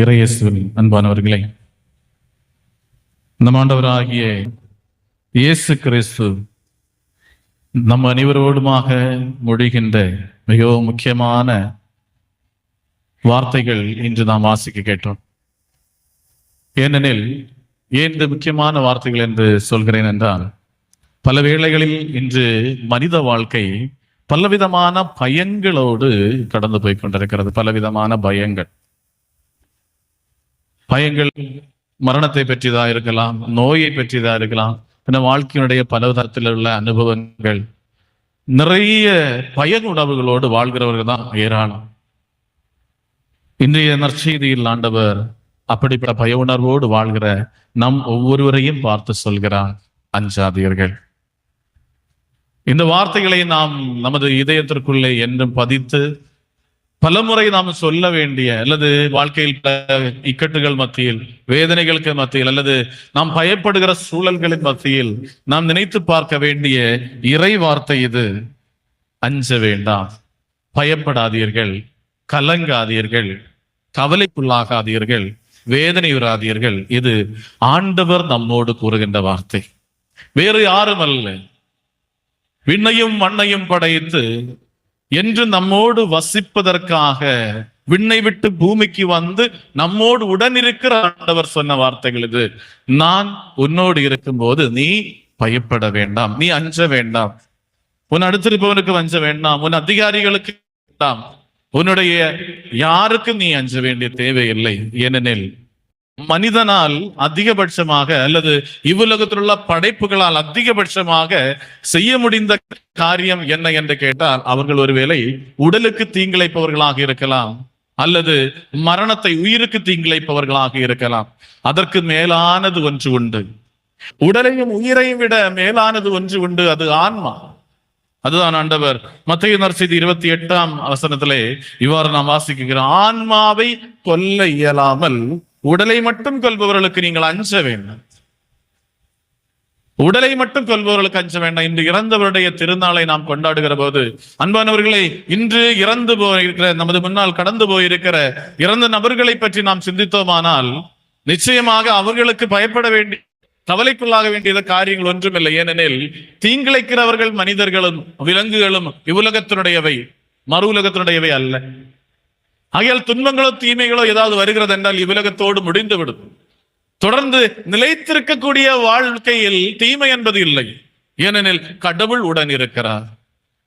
இறையேசுவில் அன்பானவர்களே நம் ஆண்டவராகிய இயேசு கிறிஸ்து நம் அனைவரோடுமாக மொழிகின்ற மிகவும் முக்கியமான வார்த்தைகள் இன்று நாம் வாசிக்க கேட்டோம். ஏனெனில் ஏன் இந்த முக்கியமான வார்த்தைகள் என்று சொல்கிறேன் என்றால் பல வேளைகளில் இன்று மனித வாழ்க்கை பலவிதமான பயங்களோடு கடந்து போய் கொண்டிருக்கிறது பலவிதமான பயங்கள். பயங்கள் மரணத்தை பற்றியதா இருக்கலாம் நோயை பற்றியதா இருக்கலாம் இந்த வாழ்க்கையினுடைய பல விதத்தில் உள்ள அனுபவங்கள். நிறைய பயன் உணவுகளோடு வாழ்கிறவர்கள் தான் ஏராளம். இன்றைய நற்செய்தியில் ஆண்டவர் அப்படிப்பட்ட பய உணர்வோடு வாழ்கிற நம் ஒவ்வொருவரையும் பார்த்து சொல்கிறார் அஞ்சாதியர்கள். இந்த வார்த்தைகளை நாம் நமது இதயத்திற்குள்ளே என்றும் பதித்து பலமுறை நாம் சொல்ல வேண்டிய அல்லது வாழ்க்கையில் பல இக்கட்டுகள் மத்தியில் வேதனைகளுக்கு மத்தியில் அல்லது நாம் பயப்படுகிற சூழல்களின் மத்தியில் நாம் நினைத்து பார்க்க வேண்டிய இறை வார்த்தை இது. அஞ்ச வேண்டாம் பயப்படாதீர்கள் கலங்காதீர்கள் கவலைக்குள்ளாகாதீர்கள் வேதனையுறாதீர்கள். இது ஆண்டவர் நம்மோடு கூறுகின்ற வார்த்தை. வேறு யாரும் அல்ல. விண்ணையும் மண்ணையும் படைத்து என்று நம்மோடு வசிப்பதற்காக விண்ணை விட்டு பூமிக்கு வந்து நம்மோடு உடனிருக்கிற ஆண்டவர் சொன்ன வார்த்தைகள் இது. நான் உன்னோடு இருக்கும்போது நீ பயப்பட வேண்டாம் நீ அஞ்ச வேண்டாம். உன் அடுத்திருப்பவனுக்கு அஞ்ச வேண்டாம் உன் அதிகாரிகளுக்கு வேண்டாம். உன்னுடைய யாருக்கும் நீ அஞ்ச வேண்டிய தேவையில்லை. ஏனெனில் மனிதனால் அதிகபட்சமாக அல்லது இவ்வுலகத்தில் உள்ள படைப்புகளால் அதிகபட்சமாக செய்ய முடிந்த காரியம் என்ன என்று கேட்டால் அவர்கள் ஒருவேளை உடலுக்கு தீங்கிழைப்பவர்களாக இருக்கலாம் அல்லது மரணத்தை உயிருக்கு தீங்கிழைப்பவர்களாக இருக்கலாம். அதற்கு மேலானது ஒன்று உண்டு. உடலையும் உயிரையும் விட மேலானது ஒன்று உண்டு அது ஆன்மா. அதுதான் ஆண்டவர் மத்திய நற்செய்தி இருபத்தி எட்டாம் அவசரத்திலே இவ்வாறு நாம் வாசிக்கிறோம் ஆன்மாவை கொல்ல இயலாமல் உடலை மட்டும் கொல்பவர்களுக்கு நீங்கள் அஞ்ச வேண்டும். உடலை மட்டும் கொல்பவர்களுக்கு அஞ்ச வேண்டாம். இன்று இறந்தவருடைய திருநாளை நாம் கொண்டாடுகிற போது அன்பானவர்களை இன்று இறந்து போயிருக்கிற நமது முன்னால் கடந்து போயிருக்கிற இறந்த நபர்களை பற்றி நாம் சிந்தித்தோமானால் நிச்சயமாக அவர்களுக்கு பயப்பட வேண்டிய கவலைக்குள்ளாக வேண்டியது காரியங்கள் ஒன்றுமில்லை. ஏனெனில் தீங்கிழைக்கிறவர்கள் மனிதர்களும் விலங்குகளும் இவ்வுலகத்தினுடையவை மறு உலகத்தினுடையவை அல்ல. ஆகையால் துன்பங்களோ தீமைகளோ ஏதாவது வருகிறது என்றால் இவ்வுலகத்தோடு முடிந்து விடும். தொடர்ந்து நிலைத்திருக்கக்கூடிய வாழ்க்கையில் தீமை என்பது இல்லை. ஏனெனில் கடவுள் உடன் இருக்கிறார்.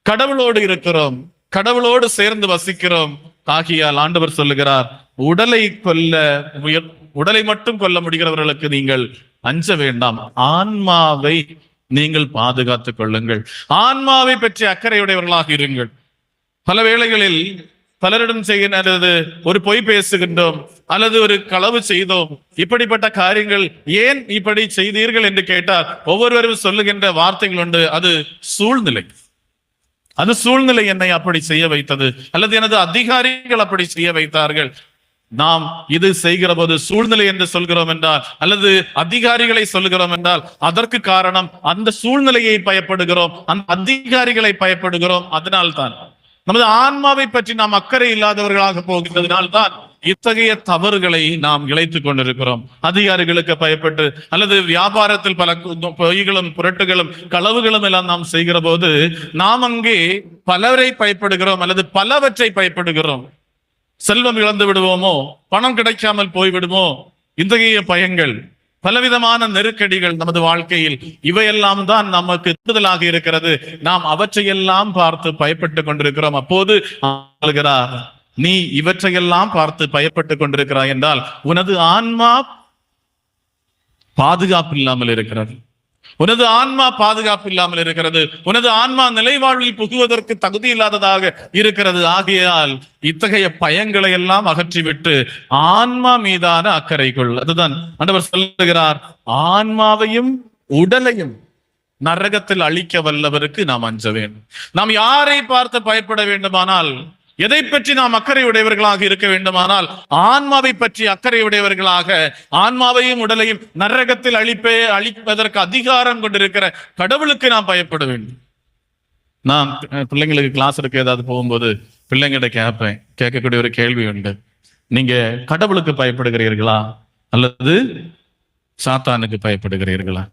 கடவுளோடு இருக்கிறோம். கடவுளோடு சேர்ந்து வசிக்கிறோம். ஆகியால் ஆண்டவர் சொல்லுகிறார் உடலை கொல்ல முயற் உடலை மட்டும் கொல்ல முடிகிறவர்களுக்கு நீங்கள் அஞ்ச வேண்டாம். ஆன்மாவை நீங்கள் பாதுகாத்துக் கொள்ளுங்கள். ஆன்மாவை பற்றி அக்கறையுடையவர்களாக இருங்கள். பல வேளைகளில் பலரிடம் செய்கிற அல்லது ஒரு பொய் பேசுகின்றோம் அல்லது ஒரு களவு செய்தோம் இப்படிப்பட்ட காரியங்கள் ஏன் இப்படி செய்தீர்கள் என்று கேட்டால் ஒவ்வொருவரும் சொல்லுகின்ற வார்த்தைகள் உண்டு அது சூழ்நிலை. அது சூழ்நிலை என்னை அப்படி செய்ய வைத்தது அல்லது எனது அதிகாரிகள் அப்படி செய்ய வைத்தார்கள். நாம் இது செய்கிற போது சூழ்நிலை என்று சொல்கிறோம் என்றால் அல்லது அதிகாரிகளை சொல்கிறோம் என்றால் அதற்கு காரணம் அந்த சூழ்நிலையை பயப்படுகிறோம் அந்த அதிகாரிகளை பயப்படுகிறோம் அதனால்தான். நமது ஆன்மாவை பற்றி நாம் அக்கறை இல்லாதவர்களாக போகின்றதுனால்தான் இத்தகைய தவறுகளை நாம் இழைத்துக் கொண்டிருக்கிறோம். அதிகாரிகளுக்கு பயப்பட்டு அல்லது வியாபாரத்தில் பல பொய்களும் புரட்டுகளும் களவுகளும் எல்லாம் நாம் செய்கிற போது நாம் அங்கே பலரை பயப்படுகிறோம் அல்லது பலவற்றை பயப்படுகிறோம். செல்வம் இழந்து விடுவோமோ? பணம் கிடைக்காமல் போய்விடுமோ? இத்தகைய பயங்கள் பலவிதமான நெருக்கடிகள் நமது வாழ்க்கையில் இவையெல்லாம் தான் நமக்கு கூடுதலாக இருக்கிறது. நாம் அவற்றையெல்லாம் பார்த்து பயப்பட்டு கொண்டிருக்கிறோம். அப்போது ஆளுகிறார் நீ இவற்றையெல்லாம் பார்த்து பயப்பட்டு கொண்டிருக்கிறாய் என்றால் உனது ஆன்மா பாதுகாப்பு இல்லாமல் இருக்கிறது. உனது ஆன்மா பாதுகாப்பு இல்லாமல் இருக்கிறது. உனது ஆன்மா நிலைவாழ்வில் புகுவதற்கு தகுதி இல்லாததாக இருக்கிறது. ஆகையால் இத்தகைய பயங்களை எல்லாம் அகற்றிவிட்டு ஆன்மா மீதான அக்கறை கொள் அதுதான் ஆண்டவர் சொல்லுகிறார் ஆன்மாவையும் உடலையும் நரகத்தில் அழிக்க வல்லவருக்கு நாம் அஞ்ச வேண்டும். நாம் யாரை பார்த்து பயப்பட வேண்டுமானால் எதை பற்றி நாம் அக்கறை உடையவர்களாக இருக்க வேண்டுமானால் ஆன்மாவை பற்றி அக்கறை உடையவர்களாக ஆன்மாவையும் உடலையும் நரகத்தில் அழிப்பே அழிப்பதற்கு அதிகாரம் கொண்டிருக்கிற கடவுளுக்கு நாம் பயப்பட வேண்டும். நான் பிள்ளைங்களுக்கு கிளாஸ் இருக்க ஏதாவது போகும்போது பிள்ளைங்கிட்ட கேட்பேன். கேட்கக்கூடிய ஒரு கேள்வி உண்டு. நீங்க கடவுளுக்கு பயப்படுகிறீர்களா? அல்லது சாத்தானுக்கு பயப்படுகிறீர்களா?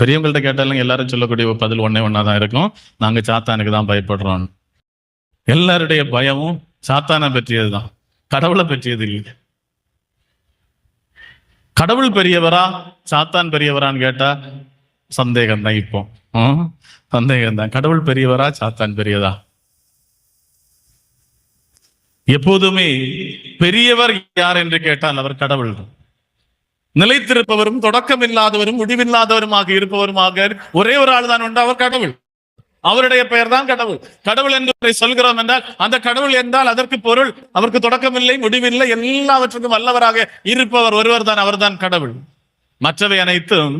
பெரியவங்கள்ட்ட கேட்டாலும் எல்லாரும் சொல்லக்கூடிய ஒரு பதில் ஒன்னே ஒன்னா தான் இருக்கும். நாங்க சாத்தானுக்கு தான் பயப்படுறோம். எல்லாருடைய பயமும் சாத்தானை பற்றியதுதான். கடவுளை பற்றியது இல்லை கடவுள் பெரியவரா சாத்தான் பெரியவரான்னு கேட்டா சந்தேகம் தான் இப்போ. சந்தேகம் தான் கடவுள் பெரியவரா சாத்தான் பெரியதா? எப்போதுமே பெரியவர் யார் என்று கேட்டால் அவர் கடவுள். நிலைத்திருப்பவரும் தொடக்கம் இல்லாதவரும் முடிவில்லாதவருமாக இருப்பவருமாக ஒரே ஒரு ஆள் தான் உண்டு அவர் கடவுள். அவருடைய பெயர் தான் கடவுள். கடவுள் என்று சொல்கிறோம் என்றால் அந்த கடவுள் என்றால் அதற்கு பொருள் அவருக்கு தொடக்கமில்லை முடிவில்லை எல்லாவற்றுக்கும் வல்லவராக இருப்பவர் ஒருவர் தான் அவர்தான் கடவுள். மற்றவை அனைத்தும்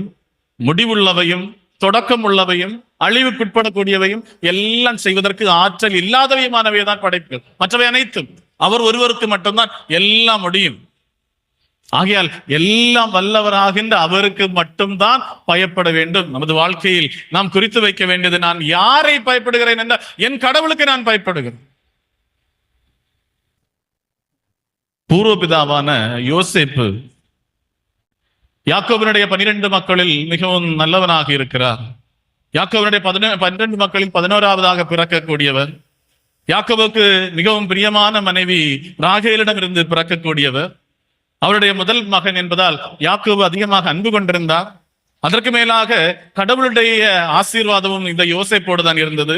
முடிவுள்ளவையும் தொடக்கம் உள்ளவையும் அழிவுக்குட்படக்கூடியவையும் எல்லாம் செய்வதற்கு ஆற்றல் இல்லாதவையுமானவை தான் படைப்புகள். மற்றவை அனைத்தும் அவர் ஒருவருக்கு மட்டும்தான் எல்லாம் முடியும். ஆகையால் எல்லாம் வல்லவராகின்ற அவருக்கு மட்டும்தான் பயப்பட வேண்டும். நமது வாழ்க்கையில் நாம் குறித்து வைக்க வேண்டியது நான் யாரை பயப்படுகிறேன் என்றால் என் கடவுளுக்கு நான் பயப்படுகிறேன். பூர்வபிதாவான யோசேப்பு யாக்கோபினுடைய பனிரெண்டு மக்களில் மிகவும் நல்லவனாக இருக்கிறார். யாக்கோபினுடைய பதினே பன்னிரண்டு மக்களில் பதினோராவதாக பிறக்கக்கூடியவர். யாக்கோவுக்கு மிகவும் பிரியமான மனைவி ராகேலிடமிருந்து பிறக்கக்கூடியவர். அவருடைய முதல் மகன் என்பதால் யாக்கோபு அதிகமாக அன்பு கொண்டிருந்தார். அதற்கு மேலாக கடவுளுடைய ஆசீர்வாதமும் இந்த யோசைப்போடு தான் இருந்தது.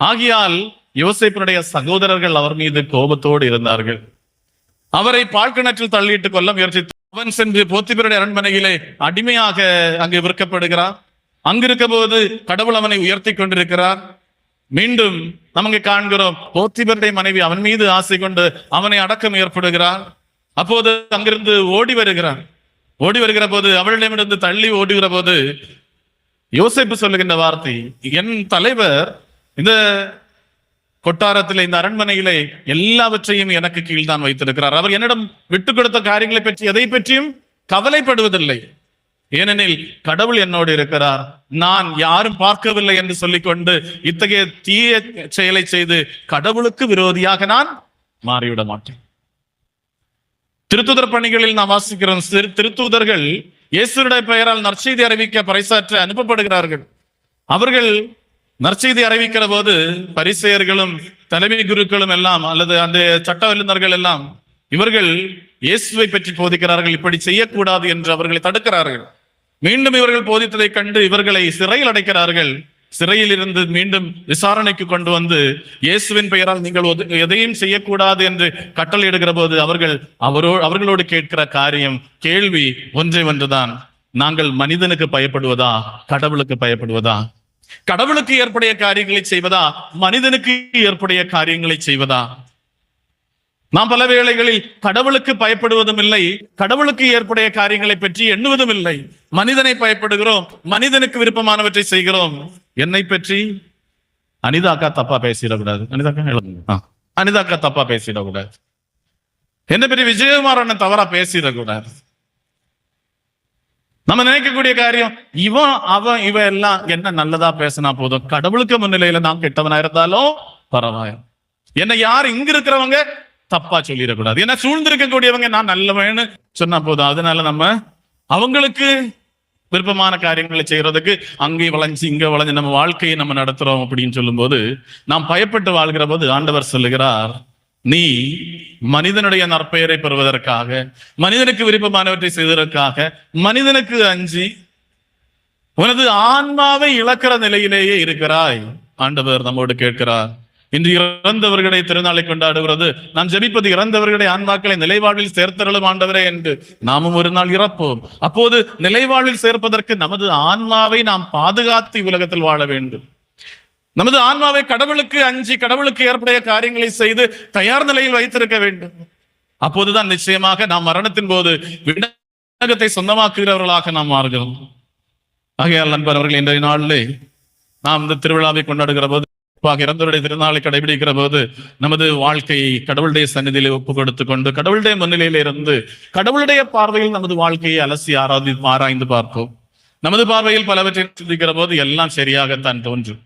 ஆகியால் யோசைப்பினுடைய சகோதரர்கள் அவர் மீது கோபத்தோடு இருந்தார்கள். அவரை பாழ்கிணற்றில் தள்ளிட்டு கொள்ள முயற்சி அவன் சென்று போத்திபருடைய அரண்மனையிலே அடிமையாக அங்கு விற்கப்படுகிறார். அங்கிருக்க போது கடவுள் அவனை உயர்த்தி கொண்டிருக்கிறார். மீண்டும் நமக்கு காண்கிறோம் போத்திபருடைய மனைவி அவன் மீது ஆசை கொண்டு அவனை அடக்கம் ஏற்படுகிறார். அப்போது அங்கிருந்து ஓடி வருகிறான். ஓடி வருகிற போது அவளிடமிருந்து தள்ளி ஓடுகிற போது யோசிப்பு சொல்லுகின்ற வார்த்தை என் தலைவர் இந்த கொட்டாரத்தில் இந்த அரண்மனையிலே எல்லாவற்றையும் எனக்கு கீழ்தான் வைத்திருக்கிறார். அவர் என்னிடம் விட்டு கொடுத்த காரியங்களை பற்றி எதை பற்றியும் கவலைப்படுவதில்லை. ஏனெனில் கடவுள் என்னோடு இருக்கிறார். நான் யாரும் பார்க்கவில்லை என்று சொல்லிக்கொண்டு இத்தகைய தீய செயலை செய்து கடவுளுக்கு விரோதியாக நான் மாறிவிட மாட்டேன். திருத்துதர் பணிகளில் நாம் வாசிக்கிறோம். சிறு திருத்தூதர்கள் இயேசுடைய பெயரால் நற்செய்தி அறிவிக்க பறைசாற்ற அனுப்பப்படுகிறார்கள். அவர்கள் நற்செய்தி அறிவிக்கிற போது பரிசெயர்களும் தலைமை குருக்களும் எல்லாம் அல்லது அந்த சட்ட வல்லுநர்கள் எல்லாம் இவர்கள் இயேசுவை பற்றி போதிக்கிறார்கள். இப்படி செய்யக்கூடாது என்று அவர்களை தடுக்கிறார்கள். மீண்டும் இவர்கள் போதித்ததை கண்டு இவர்களை சிறையில் அடைக்கிறார்கள். சிறையில் இருந்து மீண்டும் விசாரணைக்கு கொண்டு வந்து இயேசுவின் பெயரால் நீங்கள் எதையும் செய்யக்கூடாது என்று கட்டளையிடுகிற போது அவர்கள் அவரோ அவர்களோடு கேட்கிற காரியம் கேள்வி ஒன்றை ஒன்றுதான். நாங்கள் மனிதனுக்கு பயப்படுவதா? கடவுளுக்கு பயப்படுவதா? கடவுளுக்கு ஏற்புடைய காரியங்களை செய்வதா? மனிதனுக்கு ஏற்புடைய காரியங்களை செய்வதா? நாம் பல வேளைகளில் கடவுளுக்கு பயப்படுவதும் இல்லை கடவுளுக்கு ஏற்புடைய காரியங்களை பற்றி எண்ணுவதும் இல்லை. மனிதனை பயப்படுகிறோம் மனிதனுக்கு விருப்பமானவற்றை செய்கிறோம். என்னை பற்றி அனிதாக்கா தப்பா பேசிடக்கூடாது. அனிதாக்கா அனிதாக்கா தப்பா பேசிடக்கூடாது. என்னை பற்றி விஜயகுமார் அண்ணன் தவறா பேசிடக்கூடாது. நம்ம நினைக்கக்கூடிய காரியம் இவன் அவன் இவன் எல்லாம் என்ன நல்லதா பேசினா போதும். கடவுளுக்கு முன்னிலையில நான் கெட்டவனா இருந்தாலும் பரவாயில்ல. என்ன யார் இங்க இருக்கிறவங்க தப்பா சொல்லிடக்கூடாது. ஏன்னா சூழ்ந்திருக்கக்கூடியவங்க நான் நல்லவன்னு சொன்னா போதும். அதனால நம்ம அவங்களுக்கு விருப்பமான காரியங்களை செய்யறதுக்கு அங்கே வளைஞ்சு இங்க வளைஞ்சு நம்ம வாழ்க்கையை நம்ம நடத்துறோம் அப்படின்னு சொல்லும்போது நாம் பயப்பட்டு வாழ்கிற போது ஆண்டவர் சொல்லுகிறார் நீ மனிதனுடைய நற்பெயரை பெறுவதற்காக மனிதனுக்கு விருப்பமானவற்றை செய்வதற்காக மனிதனுக்கு அஞ்சி உனது ஆன்மாவை இழக்கிற நிலையிலேயே இருக்கிறாய். ஆண்டவர் நம்மோடு கேட்கிறார் இன்று இறந்தவர்களை திருநாளை கொண்டாடுகிறது. நாம் ஜெபிப்பது இறந்தவர்களை ஆன்மாக்களை நிலைவாழ்வில் சேர்த்தருளும் ஆண்டவரே என்று நாமும் ஒரு நாள் இறப்போம். அப்போது நிலைவாழ்வில் சேர்ப்பதற்கு நமது ஆன்மாவை நாம் பாதுகாத்து உலகத்தில் வாழ வேண்டும். நமது ஆன்மாவை கடவுளுக்கு அஞ்சி கடவுளுக்கு ஏற்படைய காரியங்களை செய்து தயார் நிலையில் வைத்திருக்க வேண்டும். அப்போதுதான் நிச்சயமாக நாம் மரணத்தின் போது விண்ணகத்தை சொந்தமாக்குகிறவர்களாக நாம் மாறுகிறோம். ஆகையால் நண்பர் அவர்கள் இன்றைய நாளிலே நாம் இந்த திருவிழாவை கொண்டாடுகிற போது குறிப்பாக இறந்தவருடைய திருநாளை கடைபிடிக்கிற போது நமது வாழ்க்கையை கடவுளுடைய சந்நிதியிலே ஒப்பு கொடுத்து கொண்டு கடவுளுடைய முன்னிலையில இருந்து கடவுளுடைய பார்வையில் நமது வாழ்க்கையை அலசி ஆராதி ஆராய்ந்து பார்ப்போம். நமது பார்வையில் பலவற்றை சிந்திக்கிற போது எல்லாம் சரியாகத்தான் தோன்றும்.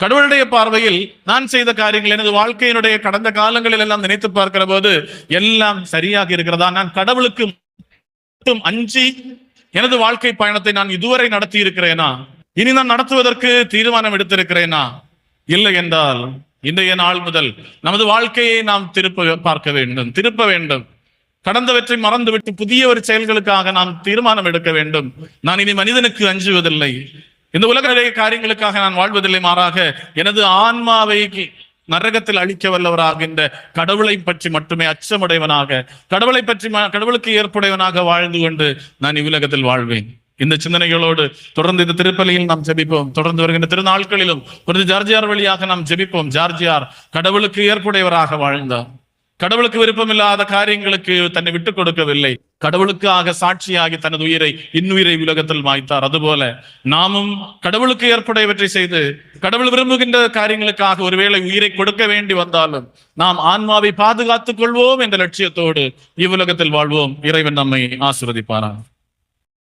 கடவுளுடைய பார்வையில் நான் செய்த காரியங்கள் எனது வாழ்க்கையினுடைய கடந்த காலங்களில் எல்லாம் நினைத்து பார்க்கிற போது எல்லாம் சரியாக இருக்கிறதா? நான் கடவுளுக்கு மட்டும் அஞ்சி எனது வாழ்க்கை பயணத்தை நான் இதுவரை நடத்தி இருக்கிறேனா இனி நான் நடத்துவதற்கு தீர்மானம் எடுத்திருக்கிறேனா? இல்லை என்றால் இன்றைய நாள் முதல் நமது வாழ்க்கையை நாம் திருப்ப பார்க்க வேண்டும் திருப்ப வேண்டும். கடந்தவற்றை மறந்துவிட்டு புதிய ஒரு செயல்களுக்காக நாம் தீர்மானம் எடுக்க வேண்டும். நான் இனி மனிதனுக்கு அஞ்சுவதில்லை. இந்த உலக நிறைய காரியங்களுக்காக நான் வாழ்வதில்லை மாறாக எனது ஆன்மாவை நரகத்தில் அழிக்க வல்லவராகின்ற கடவுளை பற்றி மட்டுமே அச்சமுடையவனாக கடவுளை பற்றி கடவுளுக்கு ஏற்புடையவனாக வாழ்ந்து கொண்டு நான் இவ்வுலகத்தில் வாழ்வேன். இந்த சிந்தனைகளோடு தொடர்ந்து இந்த திருப்பலியில் நாம் ஜெபிப்போம். தொடர்ந்து வருகின்ற திருநாட்களிலும் ஒரு ஜார்ஜியார் வழியாக நாம் ஜெபிப்போம். ஜார்ஜியார் கடவுளுக்கு ஏற்புடையவராக வாழ்ந்தார். கடவுளுக்கு விருப்பமில்லாத காரியங்களுக்கு தன்னை விட்டுக் கொடுக்கவில்லை. கடவுளுக்காக சாட்சியாகி தனது உயிரை இன்னுயிரை உலகத்தில் வாய்த்தார் அதுபோல நாமும் கடவுளுக்கு ஏற்புடையவற்றை செய்து கடவுள் விரும்புகின்ற காரியங்களுக்காக ஒருவேளை உயிரை கொடுக்க வேண்டி வந்தாலும் நாம் ஆன்மாவை பாதுகாத்துக் கொள்வோம் என்ற லட்சியத்தோடு இவ்வுலகத்தில் வாழ்வோம். இறைவன் நம்மை ஆசிர்வதிப்பாரான்